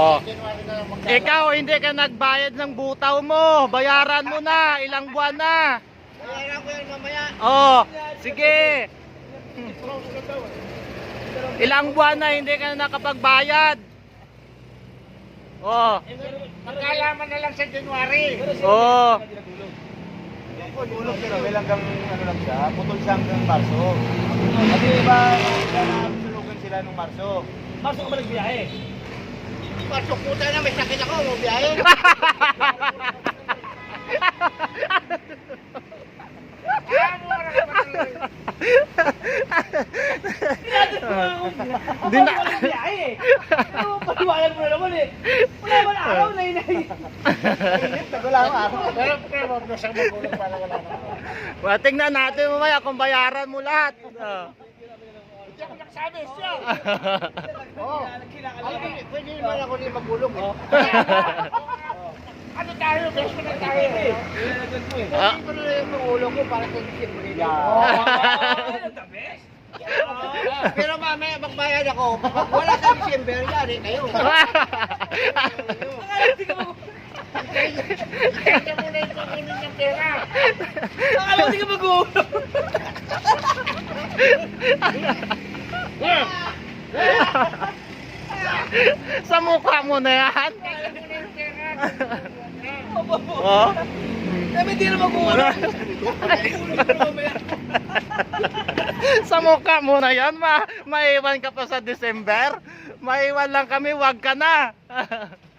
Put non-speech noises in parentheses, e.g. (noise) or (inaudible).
Oh. Ikaw, hindi ka nagbayad ng butaw mo. Bayaran mo na. Ilang buwan na. Bayaran ko yan mamaya. Oh, sige. Ilang buwan na hindi ka na nakapagbayad. Oh. Magkalaman na lang sa January. Oh. Ulog sila, may hanggang ano lang siya, putol siya hanggang Marso. Kasi iba, sulugan sila nung Marso. Pasok ka ba nagbiyahe? Pasok puta na, may sakit ako, (laughs) mo (laughs) biyahe. Hindi na. Eh. Ano, paliwanag mo na naman eh. Wala naman araw na inay. Wala akong araw. Pero, pero, wag na siyang magulang para wala na. Well, tingnan natin mamaya kung bayaran mo lahat. Oh. Hindi ako nagsabi, siya. Oo. Alam mo, pwede naman ako rin magulong eh. Ano tayo, best friend na tayo eh. Ah. Hindi ko na yung ulo ko para sa December. Pero magbayad ako. Pag wala sa December, yari kayo. Kaya mo na yung kukunin ng pera. Akala ko di ka mag-uulog. Sa mukha mo na yan. Kaya mo na yung pera. Oh. Sabi hindi na mag-uulog. Sa mukha mo na yan, ma maiwan ka pa sa December. Maiwan lang kami, wag ka na. (laughs)